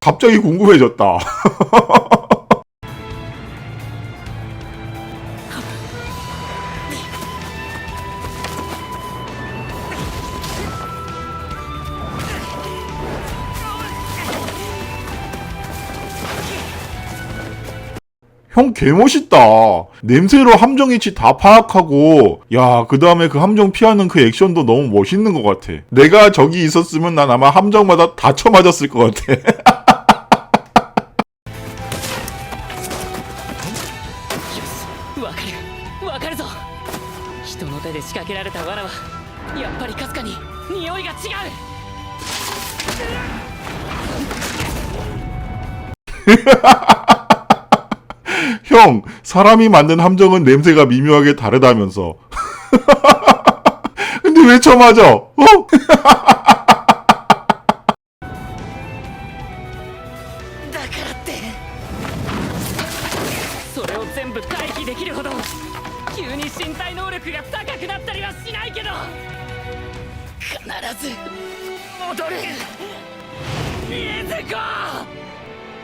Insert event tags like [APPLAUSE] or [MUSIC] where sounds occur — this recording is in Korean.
갑자기 궁금해졌다. [LAUGHS] 형 개멋있다. 냄새로 함정 위치 다 파악하고, 야, 그 다음에 그 함정 피하는 그 액션도 너무 멋있는 것 같아. 내가 저기 있었으면 난 아마 함정마다 다쳐 맞았을 것 같아. [LAUGHS] わかるわかるぞ人の手で仕掛けられた罠はやっぱりかすかに匂いが違う 형, 사람이 만든 함정은 냄새가 미묘하게 다르다면서. 근데 왜 쳐맞아? 어? 全部回避できるほど急に身体能力が高くなったりはしないけど必ず戻る。禰豆子